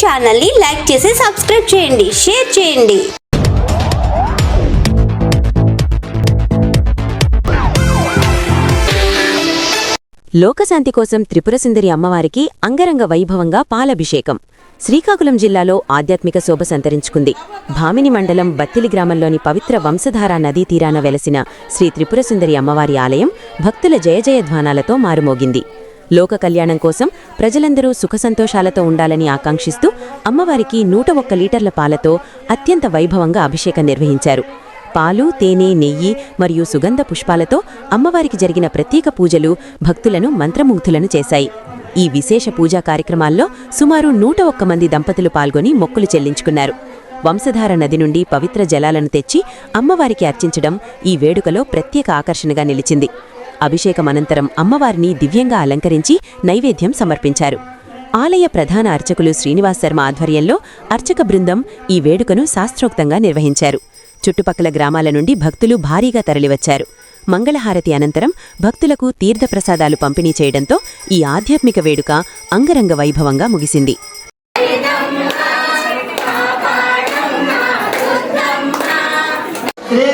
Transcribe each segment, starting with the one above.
ఛానల్ని లైక్ చేసి సబ్స్క్రైబ్ చేయండి షేర్ చేయండి. లోకశాంతి కోసం త్రిపురసుందరి అమ్మవారికి అంగరంగ వైభవంగా పాలభిషేకం. శ్రీకాకుళం జిల్లాలో ఆధ్యాత్మిక శోభ సంతరించుకుంది. భామిని మండలం బత్తిలి గ్రామంలోని పవిత్ర వంశధార నదీ తీరాన వెలసిన శ్రీ త్రిపురసుందరి అమ్మవారి ఆలయం భక్తుల జయజయధ్వానాలతో మారుమోగింది. లోక కళ్యాణం కోసం ప్రజలందరూ సుఖసంతోషాలతో ఉండాలని ఆకాంక్షిస్తూ అమ్మవారికి నూట ఒక్క లీటర్ల పాలతో అత్యంత వైభవంగా అభిషేకం నిర్వహించారు. పాలు తేనె నెయ్యి మరియు సుగంధ పుష్పాలతో అమ్మవారికి జరిగిన ప్రత్యేక పూజలు భక్తులను మంత్రముగ్ధులను చేశాయి. ఈ విశేష పూజా కార్యక్రమాల్లో సుమారు నూట ఒక్క మంది దంపతులు పాల్గొని మొక్కులు చెల్లించుకున్నారు. వంశధార నది నుండి పవిత్ర జలాలను తెచ్చి అమ్మవారికి అర్చించడం ఈ వేడుకలో ప్రత్యేక ఆకర్షణగా నిలిచింది. అభిషేకం అనంతరం అమ్మవారిని దివ్యంగా అలంకరించి నైవేద్యం సమర్పించారు. ఆలయ ప్రధాన అర్చకులు శ్రీనివాస్ శర్మ ఆధ్వర్యంలో అర్చక బృందం ఈ వేడుకను శాస్త్రోక్తంగా నిర్వహించారు. చుట్టుపక్కల గ్రామాల నుండి భక్తులు భారీగా తరలివచ్చారు. మంగళహారతి అనంతరం భక్తులకు తీర్థప్రసాదాలు పంపిణీ చేయడంతో ఈ ఆధ్యాత్మిక వేడుక అంగరంగ వైభవంగా ముగిసింది.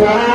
Thank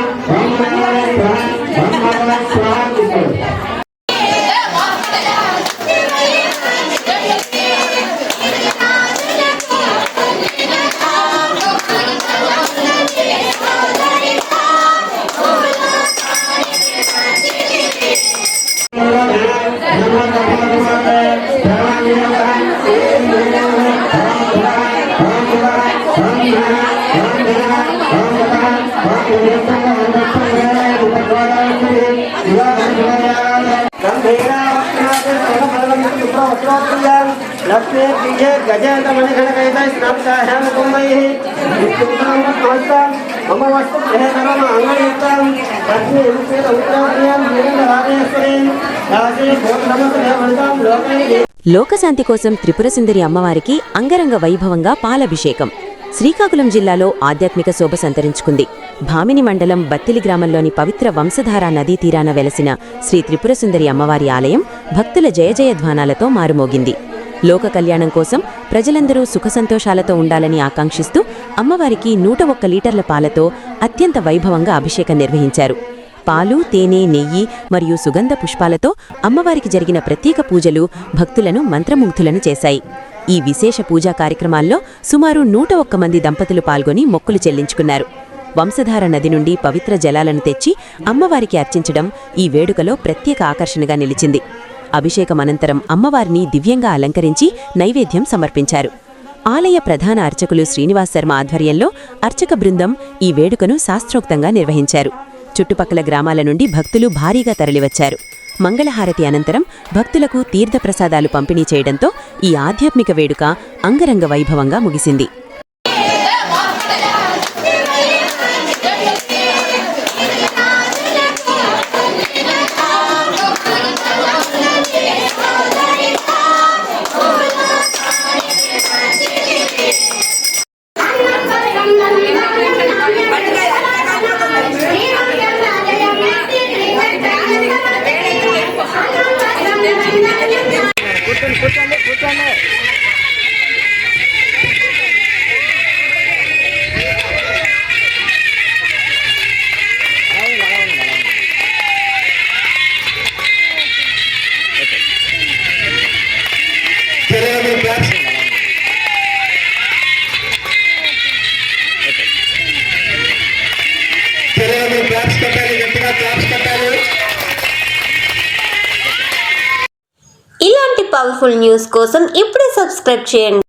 లోకశాంతి కోసం త్రిపుర సుందరి అమ్మవారికి అంగరంగ వైభవంగా పాలభిషేకం. శ్రీకాకుళం జిల్లాలో ఆధ్యాత్మిక శోభ సంతరించుకుంది. భామిని మండలం బత్తిలి గ్రామంలోని పవిత్ర వంశధారా నదీ తీరాన వెలసిన శ్రీ త్రిపురసుందరి అమ్మవారి ఆలయం భక్తుల జయజయధ్వానాలతో మారుమోగింది. లోక కళ్యాణం కోసం ప్రజలందరూ సుఖసంతోషాలతో ఉండాలని ఆకాంక్షిస్తూ అమ్మవారికి నూట ఒక్క లీటర్ల పాలతో అత్యంత వైభవంగా అభిషేకం నిర్వహించారు. పాలు తేనె నెయ్యి మరియు సుగంధ పుష్పాలతో అమ్మవారికి జరిగిన ప్రత్యేక పూజలు భక్తులను మంత్రముగ్ధులను చేశాయి. ఈ విశేష పూజా కార్యక్రమాల్లో సుమారు నూట ఒక్క మంది దంపతులు పాల్గొని మొక్కులు చెల్లించుకున్నారు. వంశధార నది నుండి పవిత్ర జలాలను తెచ్చి అమ్మవారికి అర్చించడం ఈ వేడుకలో ప్రత్యేక ఆకర్షణగా నిలిచింది. అభిషేకం అనంతరం అమ్మవారిని దివ్యంగా అలంకరించి నైవేద్యం సమర్పించారు. ఆలయ ప్రధాన అర్చకులు శ్రీనివాస్ శర్మ ఆధ్వర్యంలో అర్చక బృందం ఈ వేడుకను శాస్త్రోక్తంగా నిర్వహించారు. చుట్టుపక్కల గ్రామాల నుండి భక్తులు భారీగా తరలివచ్చారు. మంగళహారతి అనంతరం భక్తులకు తీర్థప్రసాదాలు పంపిణీ చేయడంతో ఈ ఆధ్యాత్మిక వేడుక అంగరంగ వైభవంగా ముగిసింది. కొట్టాలి గట్టిగా క్లాప్స్ కొట్టాలి. ఇలాంటి పవర్ఫుల్ న్యూస్ కోసం ఇప్పుడే సబ్స్క్రైబ్ చేయండి.